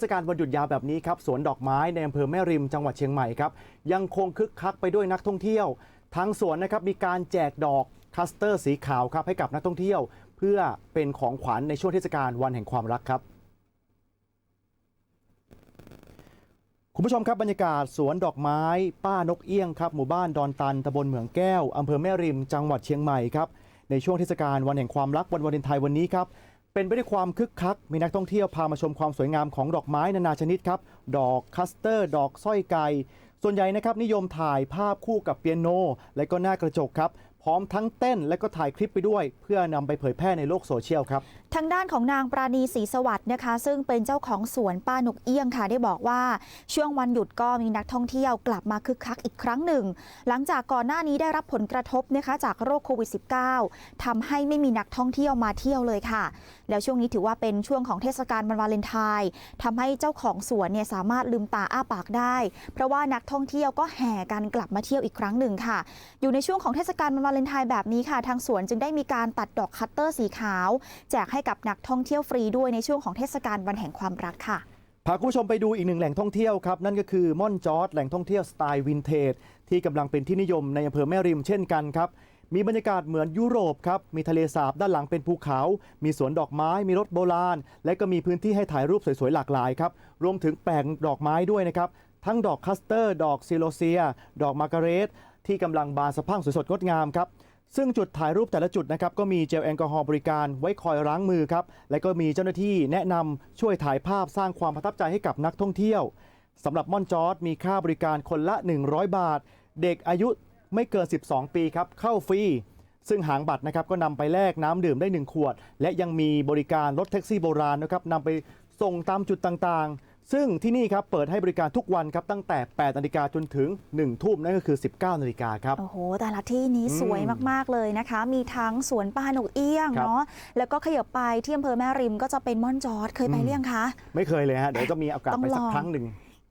เทศกาลวันหยุดยาวแบบนี้ครับสวนดอกไม้ในอำเภอแม่ริมจังหวัดเชียงใหม่ครับยังคงคึกคักไปด้วยนักท่องเที่ยวทั้งสวนนะครับมีการแจกดอกคัสเตอร์สีขาวครับให้กับนักท่องเที่ยว เพื่อเป็นของขวัญในช่วงเทศกาลวันแห่งความรักครับ คุณผู้ชมครับบรรยากาศสวนดอกไม้ ป้านกเอี้ยงครับหมู่บ้านดอนตันตำบลเหมืองแก้วอำเภอแม่ริม จังหวัดเชียงใหม่ครับในช่วงเทศกาลวันแห่งความรักวันวาเลนไทน์วันนี้ครับ เป็นไปด้วยความคึกคัก มีนักท่องเที่ยวพามาชมความสวยงามของดอกไม้นานาชนิดครับ ดอกคัสเตอร์ ดอกสร้อยไก่ ส่วนใหญ่นะครับนิยมถ่ายภาพคู่กับเปียโน และก็หน้ากระจกครับ พร้อมทั้งเต้นและก็ถ่ายคลิปไปด้วย เพื่อนำไปเผยแพร่ในโลกโซเชียลครับ ทางด้านของนางปราณีศรีสวัสดิ์นะคะ ซึ่งเป็นเจ้าของสวนป้าหนุกเอี้ยงค่ะ ได้บอกว่าช่วงวันหยุดก็มีนักท่องเที่ยวกลับมาคึกคักอีกครั้งหนึ่ง หลังจากก่อนหน้านี้ได้รับผลกระทบนะคะจากโรคโควิด -19 ทำให้ไม่มีนักท่องเที่ยวมาเที่ยวเลยค่ะ แล้วช่วงนี้ถือว่าเป็นช่วงของเทศกาลวันวาเลนไทน์ทำให้เจ้าของสวนเนี่ยสามารถลืมตาอ้าปากได้ เพราะว่านักท่องเที่ยวก็แห่กันกลับมาเที่ยวอีกครั้งหนึ่งค่ะ อยู่ในช่วงของเทศกาลวันวาเลนไทน์แบบนี้ค่ะทางสวนจึงได้มีการตัดดอกคัตเตอร์สีขาว แจกให้กับนักท่องเที่ยวฟรีด้วยในช่วงของเทศกาลวันแห่งความรักค่ะพาคุณผู้ชมไปดูอีกหนึ่งแหล่งท่องเที่ยวครับ นั่นก็คือม่อนจอร์ดแหล่งท่องเที่ยวสไตล์วินเทจที่กำลังเป็นที่นิยมในอำเภอแม่ริมเช่นกันครับ มีบรรยากาศเหมือนยุโรปครับ มีทะเลสาบด้านหลังเป็นภูเขา มีสวนดอกไม้ มีรถโบราณ และก็มีพื้นที่ให้ถ่ายรูปสวยๆหลากหลายครับ รวมถึงแปลงดอกไม้ด้วยนะครับ ทั้งดอกคัสเตอร์ ดอกซิโลเซีย ดอกมาการเรตที่กำลังบานสะพั่งสวยสดงดงามครับซึ่งจุดถ่ายรูปแต่ละจุดนะครับก็มีเจลแอลกอฮอล์บริการไว้คอยล้างมือครับและก็มีเจ้าหน้าที่แนะนำช่วยถ่ายภาพสร้างความประทับใจให้กับนักท่องเที่ยวสำหรับม่อนจอร์ดมีค่าบริการคนละ 100 บาท เด็กอายุไม่เกิน 12 ปีครับเข้าฟรีซึ่งหางบัตรนะครับก็นำไปแลกน้ำดื่มได้ 1 ขวด และยังมีบริการรถแท็กซี่โบราณนะครับนำไปส่งตามจุดต่างๆ ซึ่งที่นี่ครับเปิดให้บริการทุกวันครับตั้งแต่ 8 นาฬิกาจนถึง 1 ทุ่มนั่นก็คือ 19 นาฬิกาครับ โอ้โห แต่ละที่นี้อืมสวยมาก ๆ เลยนะคะ มีทั้งสวนป้านกเอี้ยงครับเนาะแล้วก็ขยับไปที่อำเภอแม่ริมก็จะเป็นม่อนจอร์ดเคยไปอืมเรี่ยงคะ ไม่เคยเลยฮะ เดี๋ยวจะมีโอกาสต้องไปสักลองครั้งหนึ่ง